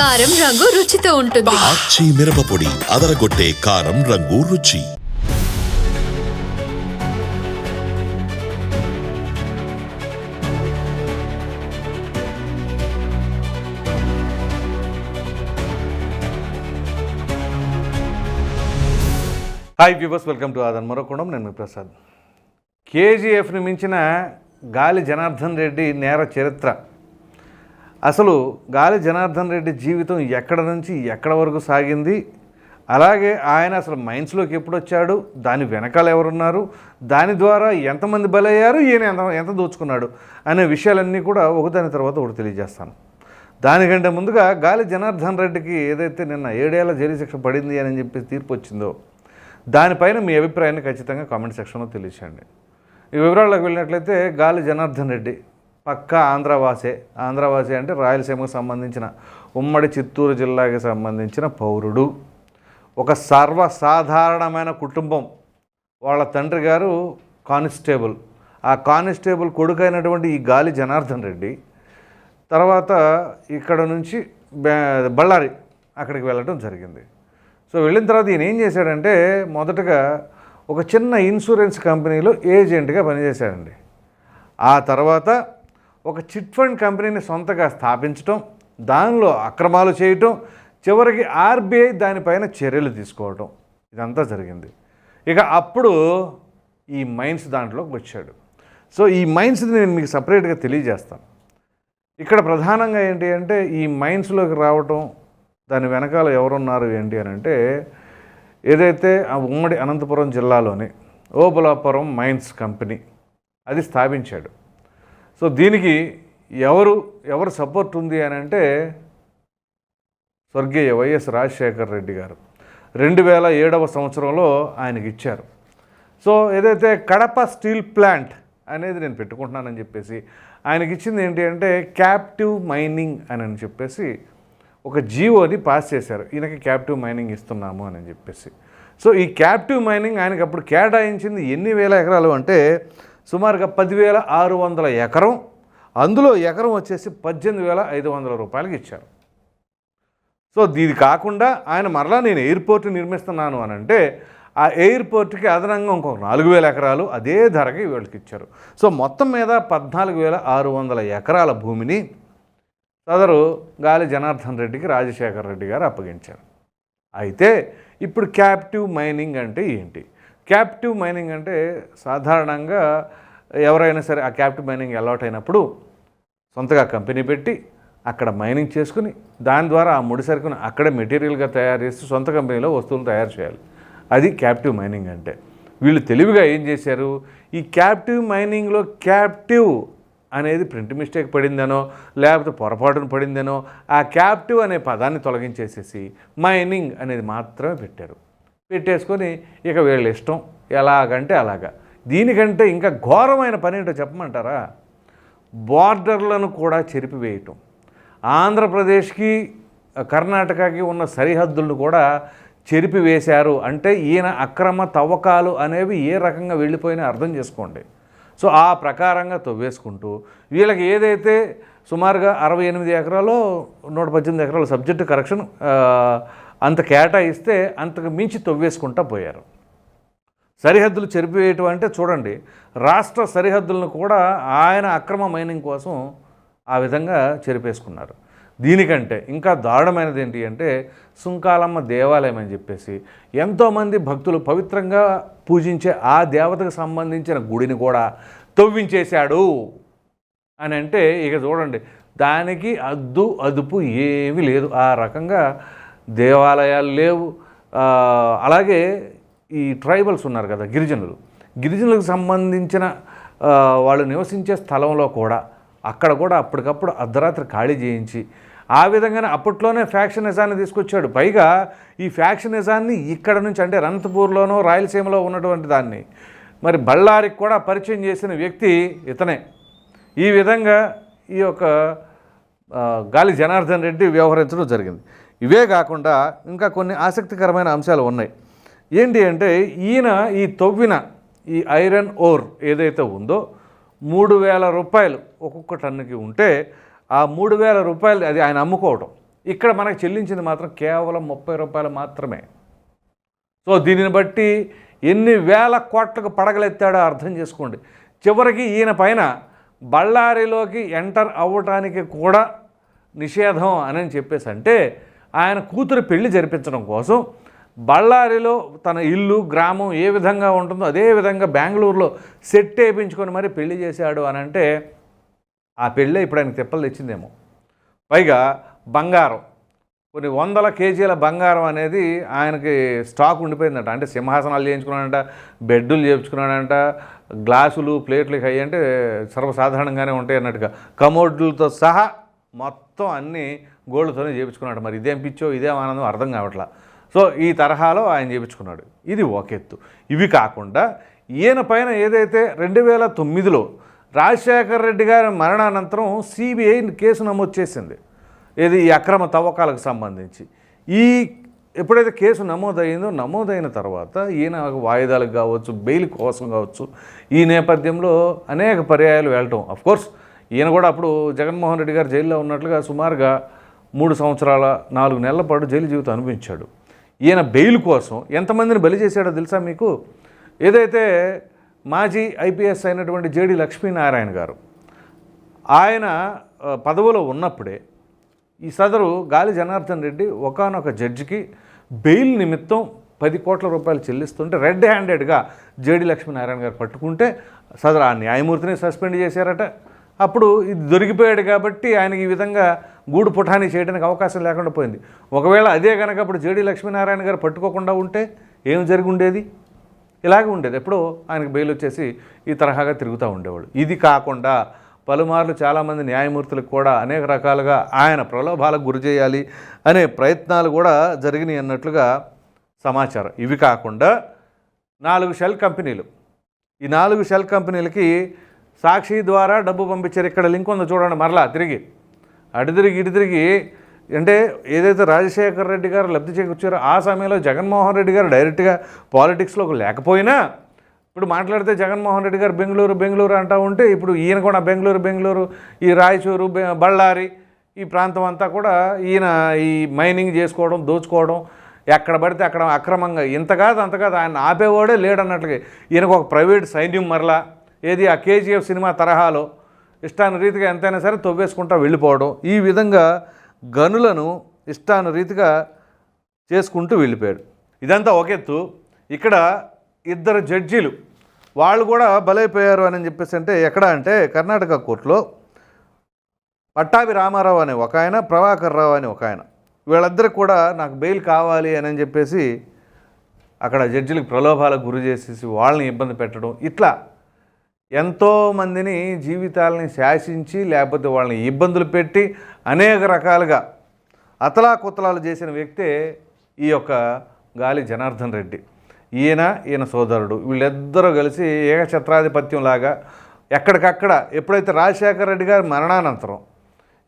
కారం రంగు రుచితో ఉంటుంది. ఆచి మిరపపొడి అదరగొట్టే కారం రంగు రుచి. హాయ్ వ్యూవర్స్ వెల్కమ్ టు ఆదన్ మరొకడం నేను మీ ప్రసాద్. కేజీఎఫ్ని మించిన గాలి జనార్దన్ రెడ్డి నేర చరిత్ర. అసలు గాలి జనార్దన్ రెడ్డి జీవితం ఎక్కడ నుంచి ఎక్కడ వరకు సాగింది? అలాగే ఆయన అసలు మైన్స్లోకి ఎప్పుడు వచ్చాడు? దాని వెనకాల ఎవరున్నారు? దాని ద్వారా ఎంతమంది బలయ్యారు? ఈయన ఎంత ఎంత దోచుకున్నాడు? అనే విషయాలన్నీ కూడా ఒకదాని తర్వాత ఒకటి తెలియజేస్తాను. దానికంటే ముందుగా గాలి జనార్దన్ రెడ్డికి ఏదైతే నిన్న ఏడేళ్ళ జైలు శిక్ష పడింది అని చెప్పి తీర్పు వచ్చిందో దానిపైన మీ అభిప్రాయాన్ని ఖచ్చితంగా కామెంట్ సెక్షన్లో తెలియచేయండి. ఈ వివరాల్లోకి వెళ్ళినట్లయితే గాలి జనార్దన్ రెడ్డి పక్కా ఆంధ్రవాసే. ఆంధ్రవాసే అంటే రాయలసీమకు సంబంధించిన ఉమ్మడి చిత్తూరు జిల్లాకి సంబంధించిన పౌరుడు. ఒక సర్వసాధారణమైన కుటుంబం. వాళ్ళ తండ్రి గారు కానిస్టేబుల్. ఆ కానిస్టేబుల్ కొడుకైనటువంటి ఈ గాలి జనార్దన్ రెడ్డి. తర్వాత ఇక్కడ నుంచి బళ్ళారి అక్కడికి వెళ్ళడం జరిగింది. సో వెళ్ళిన తర్వాత ఈయన ఏం చేశాడంటే మొదటగా ఒక చిన్న ఇన్సూరెన్స్ కంపెనీలో ఏజెంట్గా పనిచేశాడండి. ఆ తర్వాత ఒక చిట్ ఫండ్ కంపెనీని సొంతగా స్థాపించటం దానిలో అక్రమాలు చేయటం చివరికి ఆర్బీఐ దానిపైన చర్యలు తీసుకోవటం. ఇదంతా జరిగింది. ఇక అప్పుడు ఈ మైన్స్ దాంట్లోకి వచ్చాడు. సో ఈ మైన్స్ని నేను మీకు సపరేట్గా తెలియజేస్తాను. ఇక్కడ ప్రధానంగా ఏంటి అంటే ఈ మైన్స్లోకి రావటం దాని వెనకాల ఎవరున్నారు ఏంటి అని అంటే ఏదైతే ఆ ఉమ్మడి అనంతపురం జిల్లాలోని ఓబులాపురం మైన్స్ కంపెనీ అది స్థాపించాడు. సో దీనికి ఎవరు ఎవరు సపోర్ట్ ఉంది అని అంటే స్వర్గీయ వైఎస్ రాజశేఖర్ రెడ్డి గారు. రెండు వేల ఏడవ సంవత్సరంలో ఆయనకి ఇచ్చారు. సో ఏదైతే కడప స్టీల్ ప్లాంట్ అనేది నేను పెట్టుకుంటున్నానని చెప్పేసి ఆయనకి ఇచ్చింది ఏంటి అంటే క్యాప్టివ్ మైనింగ్ అని అని చెప్పేసి ఒక జీవోని పాస్ చేశారు. ఈయనకి క్యాప్టివ్ మైనింగ్ ఇస్తున్నాము అని చెప్పేసి. సో ఈ క్యాప్టివ్ మైనింగ్ ఆయనకి అప్పుడు కేటాయించింది ఎన్ని వేల ఎకరాలు అంటే సుమారుగా పదివేల ఆరు వందల ఎకరం. అందులో ఎకరం వచ్చేసి పద్దెనిమిది వేల ఐదు వందల రూపాయలకి ఇచ్చారు. సో ఇది కాకుండా ఆయన మరలా నేను ఎయిర్పోర్ట్ నిర్మిస్తున్నాను అని అంటే ఆ ఎయిర్పోర్ట్కి అదనంగా ఇంకొక నాలుగు వేల ఎకరాలు అదే ధరకి వీళ్ళకి ఇచ్చారు. సో మొత్తం మీద పద్నాలుగు వేల ఆరు వందల ఎకరాల భూమిని సదరు గాలి జనార్దన్ రెడ్డికి రాజశేఖర్ రెడ్డి గారు అప్పగించారు. అయితే ఇప్పుడు క్యాప్టివ్ మైనింగ్ అంటే ఏంటి? క్యాప్టివ్ మైనింగ్ అంటే సాధారణంగా ఎవరైనా సరే ఆ క్యాప్టివ్ మైనింగ్ అలవాట్ అయినప్పుడు సొంతగా కంపెనీ పెట్టి అక్కడ మైనింగ్ చేసుకుని దాని ద్వారా ఆ ముడి సరుకును అక్కడే మెటీరియల్గా తయారు చేసి సొంత కంపెనీలో వస్తువులు తయారు చేయాలి. అది క్యాప్టివ్ మైనింగ్ అంటే. వీళ్ళు తెలివిగా ఏం చేశారు? ఈ క్యాప్టివ్ మైనింగ్లో క్యాప్టివ్ అనేది ప్రింట్ మిస్టేక్ పడిందనో లేకపోతే పొరపాటున పడిందనో ఆ క్యాప్టివ్ అనే పదాన్ని తొలగించేసేసి మైనింగ్ అనేది మాత్రమే పెట్టారు. పెట్టేసుకొని ఇక వీళ్ళ ఇష్టం. ఎలాగంటే అలాగా. దీనికంటే ఇంకా ఘోరమైన పని ఏంటో చెప్పమంటారా? బార్డర్లను కూడా చెరిపివేయటం. ఆంధ్రప్రదేశ్కి కర్ణాటకకి ఉన్న సరిహద్దులను కూడా చెరిపివేశారు. అంటే ఈయన అక్రమ తవ్వకాలు అనేవి ఏ రకంగా వెళ్ళిపోయినా అర్థం చేసుకోండి. సో ఆ ప్రకారంగా తవ్వేసుకుంటూ వీళ్ళకి ఏదైతే సుమారుగా అరవై ఎనిమిది ఎకరాలు నూట పద్దెనిమిది ఎకరాల సబ్జెక్టు కరెక్షన్ అంత కేటాయిస్తే అంతకు మించి తవ్వేసుకుంటా పోయారు. సరిహద్దులు చెరిపివేయటం అంటే చూడండి రాష్ట్ర సరిహద్దులను కూడా ఆయన అక్రమ మైనింగ్ కోసం ఆ విధంగా చెరిపేసుకున్నారు. దీనికంటే ఇంకా దారుణమైనది ఏంటి అంటే సుంకాలమ్మ దేవాలయం అని చెప్పేసి ఎంతోమంది భక్తులు పవిత్రంగా పూజించే ఆ దేవతకు సంబంధించిన గుడిని కూడా తవ్వించేశాడు. అని అంటే ఇక చూడండి దానికి అద్దు అదుపు ఏమీ లేదు. ఆ రకంగా దేవాలయాలు లేవు. అలాగే ఈ ట్రైబల్స్ ఉన్నారు కదా గిరిజనులు. గిరిజనులకు సంబంధించిన వాళ్ళు నివసించే స్థలంలో కూడా అక్కడ కూడా అప్పటికప్పుడు అర్ధరాత్రి ఖాళీ చేయించి ఆ విధంగానే అప్పట్లోనే ఫ్యాక్షనిజాన్ని తీసుకొచ్చాడు. పైగా ఈ ఫ్యాక్షనిజాన్ని ఇక్కడ నుంచి అంటే అనంతపూర్లోనో రాయలసీమలో ఉన్నటువంటి దాన్ని మరి బళ్ళారికి కూడా పరిచయం చేసిన వ్యక్తి ఇతనే. ఈ విధంగా ఈ యొక్క గాలి జనార్దన్ రెడ్డి వ్యవహరించడం జరిగింది. ఇవే కాకుండా ఇంకా కొన్ని ఆసక్తికరమైన అంశాలు ఉన్నాయి. ఏంటి అంటే ఈయన ఈ తవ్విన ఈ ఐరన్ ఓర్ ఏదైతే ఉందో మూడు వేల రూపాయలు ఒక్కొక్క టన్నుకి ఉంటే ఆ మూడు వేల రూపాయలు అది ఆయన అమ్ముకోవటం. ఇక్కడ మనకు చెల్లించింది మాత్రం కేవలం ముప్పై రూపాయలు మాత్రమే. సో దీనిని బట్టి ఎన్ని వేల కోట్లకు పడగలెత్తాడో అర్థం చేసుకోండి. చివరికి ఈయన పైన బళ్ళారిలోకి ఎంటర్ అవ్వటానికి కూడా నిషేధం అని చెప్పేసి అంటే ఆయన కూతురు పెళ్ళి జరిపించడం కోసం బళ్ళారిలో తన ఇల్లు గ్రామం ఏ విధంగా ఉంటుందో అదే విధంగా బెంగళూరులో సెట్ వేయించుకొని మరి పెళ్ళి చేశాడు అని అంటే ఆ పెళ్ళే ఇప్పుడు ఆయనకు తిప్పలు తెచ్చిందేమో. పైగా బంగారం కొన్ని వందల కేజీల బంగారం అనేది ఆయనకి స్టాక్ ఉండిపోయిందంట. అంటే సింహాసనాలు చేయించుకున్నాడంట బెడ్డులు చేయించుకున్నాడంట గ్లాసులు ప్లేట్లు అవి అంటే సర్వసాధారణంగానే ఉంటాయి అన్నట్టుగా. కమోడ్లతో సహా మొత్తం అన్నీ గోల్డ్తోనే చేయించుకున్నాడు మరి ఇదేం పిచ్చో ఇదేం ఆనందం అర్థం కావట్లా. సో ఈ తరహాలో ఆయన చేయించుకున్నాడు ఇది ఒక ఎత్తు. ఇవి కాకుండా ఈయన పైన ఏదైతే రెండు వేల తొమ్మిదిలో రాజశేఖర రెడ్డి గారి మరణానంతరం సిబిఐ కేసు నమోదు చేసింది. ఏది? ఈ అక్రమ తవ్వకాలకు సంబంధించి. ఈ ఎప్పుడైతే కేసు నమోదైందో నమోదైన తర్వాత ఈయన వాయిదాలకు కావచ్చు బెయిల్ కోసం కావచ్చు ఈ నేపథ్యంలో అనేక పర్యాయాలు వెళ్ళటం కోర్స్ ఈయన కూడా అప్పుడు జగన్మోహన్ రెడ్డి గారు జైల్లో ఉన్నట్లుగా సుమారుగా మూడు సంవత్సరాల నాలుగు నెలల పాటు జైలు జీవితం అనిపించాడు ఈయన బెయిల్ కోసం ఎంతమందిని బలి చేశాడో తెలుసా మీకు? ఏదైతే మాజీ ఐపీఎస్ అయినటువంటి జేడి లక్ష్మీనారాయణ గారు ఆయన పదవులో పదవిలో ఉన్నప్పుడే ఈ సదరు గాలి జనార్దన్ రెడ్డి ఒకానొక జడ్జికి బెయిల్ నిమిత్తం పది కోట్ల రూపాయలు చెల్లిస్తుంటే రెడ్ హ్యాండెడ్గా జేడి లక్ష్మీనారాయణ గారు పట్టుకుంటే సదరు ఆ న్యాయమూర్తిని సస్పెండ్ చేశారట. అప్పుడు ఇది దొరికిపోయాడు కాబట్టి ఆయనకి ఈ విధంగా గూడు పుఠాని చేయడానికి అవకాశం లేకుండా పోయింది. ఒకవేళ అదే కనుక అప్పుడు జేడి లక్ష్మీనారాయణ గారు పట్టుకోకుండా ఉంటే ఏం జరిగి ఉండేది? ఇలాగే ఉండేది. ఎప్పుడో ఆయనకు బెయిల్ వచ్చేసి ఈ తరహాగా తిరుగుతూ ఉండేవాడు. ఇది కాకుండా పలుమార్లు చాలామంది న్యాయమూర్తులకు కూడా అనేక రకాలుగా ఆయన ప్రలోభాలకు గురి చేయాలి అనే ప్రయత్నాలు కూడా జరిగినాయి అన్నట్లుగా సమాచారం. ఇవి కాకుండా నాలుగు షెల్ కంపెనీలు. ఈ నాలుగు షెల్ కంపెనీలకి సాక్షి ద్వారా డబ్బు పంపించారు. ఇక్కడ లింక్ ఉందో చూడండి మరలా తిరిగి. అటు తిరిగి ఇటు తిరిగి. అంటే ఏదైతే రాజశేఖర రెడ్డి గారు లబ్ధి చేకూర్చారో ఆ సమయంలో జగన్మోహన్ రెడ్డి గారు డైరెక్ట్గా పాలిటిక్స్లోకి లేకపోయినా ఇప్పుడు మాట్లాడితే జగన్మోహన్ రెడ్డి గారు బెంగళూరు బెంగళూరు అంటూ ఉంటే ఇప్పుడు ఈయన కూడా బెంగళూరు బెంగళూరు ఈ రాయచూరు బళ్ళారి ఈ ప్రాంతం అంతా కూడా ఈయన ఈ మైనింగ్ చేసుకోవడం దోచుకోవడం ఎక్కడ పడితే అక్కడ అక్రమంగా ఇంత కాదు అంత కాదు ఆయన ఆపేవాడే లేడన్నట్లుగా. ఈయనకు ఒక ప్రైవేట్ సైన్యం మరలా ఏది ఆ కేజీఎఫ్ సినిమా తరహాలో ఇష్టానురీతిగా ఎంతైనా సరే తవ్వేసుకుంటా వెళ్ళిపోవడం ఈ విధంగా గనులను ఇష్టానురీతిగా చేసుకుంటూ వెళ్ళిపోయాడు. ఇదంతా ఒక ఎత్తు. ఇక్కడ ఇద్దరు జడ్జీలు వాళ్ళు కూడా బలైపోయారు అని చెప్పేసి అంటే ఎక్కడ అంటే కర్ణాటక కోర్టులో. పట్టాభి రామారావు అనే ఒక ఆయన ప్రభాకర్ రావు అని ఒక ఆయన. వీళ్ళిద్దరికి కూడా నాకు బెయిల్ కావాలి అని చెప్పేసి అక్కడ జడ్జిలకు ప్రలోభాలకు గురి చేసేసి వాళ్ళని ఇబ్బంది పెట్టడం ఇట్లా ఎంతోమందిని జీవితాలని శాసించి లేకపోతే వాళ్ళని ఇబ్బందులు పెట్టి అనేక రకాలుగా అతలాకుతలాలు చేసిన వ్యక్తే ఈ యొక్క గాలి జనార్దన్ రెడ్డి. ఈయన ఈయన సోదరుడు. వీళ్ళిద్దరూ కలిసి ఏకఛత్రాధిపత్యంలాగా ఎక్కడికక్కడ ఎప్పుడైతే రాజశేఖర రెడ్డి గారి మరణానంతరం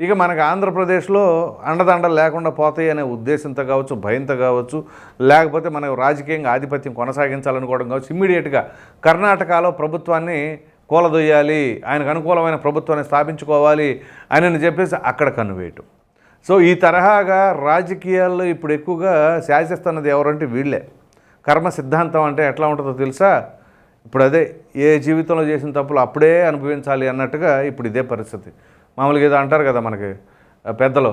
ఇక మనకు ఆంధ్రప్రదేశ్లో అండదండలు లేకుండా పోతాయి అనే ఉద్దేశంతో కావచ్చు భయంతో కావచ్చు లేకపోతే మనకు రాజకీయంగా ఆధిపత్యం కొనసాగించాలనుకోవడం కావచ్చు ఇమ్మీడియట్గా కర్ణాటకలో ప్రభుత్వాన్ని కూలదొయ్యాలి ఆయనకు అనుకూలమైన ప్రభుత్వాన్ని స్థాపించుకోవాలి అని చెప్పేసి అక్కడ కన్నువేయటం. సో ఈ తరహాగా రాజకీయాల్లో ఇప్పుడు ఎక్కువగా శాసిస్తున్నది ఎవరంటే వీళ్ళే. కర్మ సిద్ధాంతం అంటే ఎట్లా ఉంటుందో తెలుసా? ఇప్పుడు అదే ఏ జీవితంలో చేసిన తప్పులు అప్పుడే అనుభవించాలి అన్నట్టుగా ఇప్పుడు ఇదే పరిస్థితి. మామూలుగా ఏదో అంటారు కదా మనకి పెద్దలు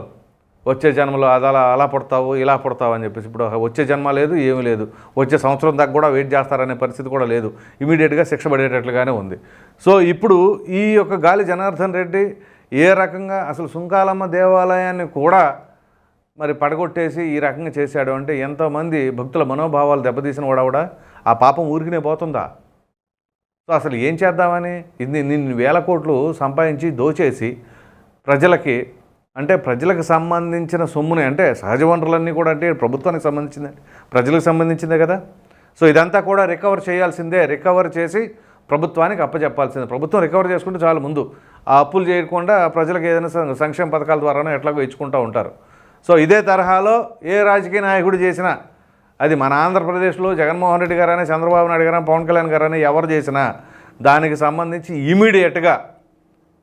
వచ్చే జన్మలో అది అలా అలా పుడతావు ఇలా పుడతావు అని చెప్పేసి ఇప్పుడు వచ్చే జన్మ లేదు ఏమీ లేదు. వచ్చే సంవత్సరం దాకా కూడా వెయిట్ చేస్తారనే పరిస్థితి కూడా లేదు. ఇమీడియట్గా శిక్ష పడేటట్లుగానే ఉంది. సో ఇప్పుడు ఈ యొక్క గాలి జనార్దన్ రెడ్డి ఏ రకంగా అసలు సుంకాలమ్మ దేవాలయాన్ని కూడా మరి పడగొట్టేసి ఈ రకంగా చేశాడు అంటే ఎంతోమంది భక్తుల మనోభావాలు దెబ్బతీసిన వాడవడా ఆ పాపం ఊరికినే పోతుందా? సో అసలు ఏం చేద్దామని? ఇది నిన్ను వేల కోట్లు సంపాదించి దోచేసి ప్రజలకి అంటే ప్రజలకు సంబంధించిన సొమ్ముని అంటే సహజ వనరులన్నీ కూడా అంటే ప్రభుత్వానికి సంబంధించిందే ప్రజలకు సంబంధించిందే కదా. సో ఇదంతా కూడా రికవర్ చేయాల్సిందే రికవర్ చేసి ప్రభుత్వానికి అప్పచెప్పాల్సిందే. ప్రభుత్వం రికవర్ చేసుకుంటే చాలా ముందు. ఆ అప్పులు చేయకుండా ప్రజలకు ఏదైనా సం- సంక్షేమ పథకాల ద్వారానో ఎట్లాగో ఇచ్చుకుంటూ ఉంటారు. సో ఇదే తరహాలో ఏ రాజకీయ నాయకుడు చేసినా అది మన ఆంధ్రప్రదేశ్లో జగన్మోహన్ రెడ్డి గారైనా చంద్రబాబు నాయుడు గారైనా పవన్ కళ్యాణ్ గారైనా ఎవరు చేసినా దానికి సంబంధించి ఇమీడియట్గా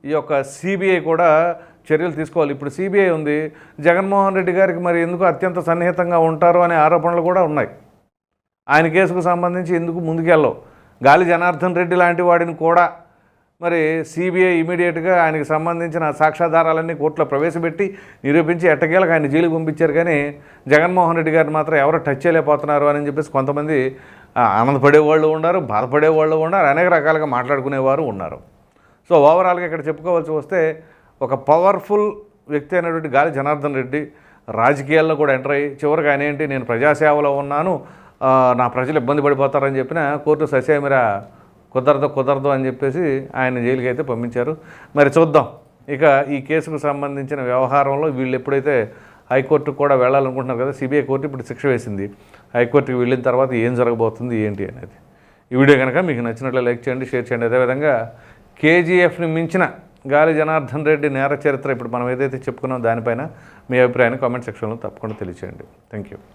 ఈ యొక్క సిబిఐ కూడా చర్యలు తీసుకోవాలి. ఇప్పుడు సిబిఐ ఉంది. జగన్మోహన్ రెడ్డి గారికి మరి ఎందుకు అత్యంత సన్నిహితంగా ఉంటారు అనే ఆరోపణలు కూడా ఉన్నాయి. ఆయన కేసుకు సంబంధించి ఎందుకు ముందుకెళ్ళవు? గాలి జనార్దన్ రెడ్డి లాంటి వాడిని కూడా మరి సిబిఐ ఇమీడియట్గా ఆయనకి సంబంధించిన సాక్ష్యాధారాలన్నీ కోర్టులో ప్రవేశపెట్టి నిరూపించి ఎట్టకేలకు ఆయన జైలుకి పంపించారు కానీ జగన్మోహన్ రెడ్డి గారిని మాత్రం ఎవరు టచ్ చేయలేకపోతున్నారు అని చెప్పేసి కొంతమంది ఆనందపడేవాళ్ళు ఆనందపడే వాళ్ళు ఉన్నారు బాధపడే వాళ్ళు ఉన్నారు అనేక రకాలుగా మాట్లాడుకునేవారు ఉన్నారు. సో ఓవరాల్గా ఇక్కడ చెప్పుకోవాల్సి వస్తే ఒక పవర్ఫుల్ వ్యక్తి అయినటువంటి గాలి జనార్దన్ రెడ్డి రాజకీయాల్లో కూడా ఎంటర్ అయ్యి చివరికి ఆయన ఏంటి నేను ప్రజాసేవలో ఉన్నాను నా ప్రజలు ఇబ్బంది పడిపోతారని చెప్పిన కోర్టు ససేమిరా కుదరదు కుదరదు అని చెప్పేసి ఆయన జైలుకి అయితే పంపించారు. మరి చూద్దాం. ఇక ఈ కేసుకు సంబంధించిన వ్యవహారంలో వీళ్ళు ఎప్పుడైతే హైకోర్టుకు కూడా వెళ్ళాలనుకుంటున్నారు కదా సిబిఐ కోర్టు ఇప్పుడు శిక్ష వేసింది. హైకోర్టుకి వెళ్ళిన తర్వాత ఏం జరగబోతుంది ఏంటి అనేది. ఈ వీడియో కనుక మీకు నచ్చినట్లు లైక్ చేయండి షేర్ చేయండి. అదేవిధంగా కేజీఎఫ్ని మించిన గాలి జనార్దన్ రెడ్డి నేర చరిత్ర ఇప్పుడు మనం ఏదైతే చెప్పుకున్నాం దానిపైన మీ అభిప్రాయాన్ని కామెంట్ సెక్షన్లో తప్పకుండా తెలియచేయండి. Thank you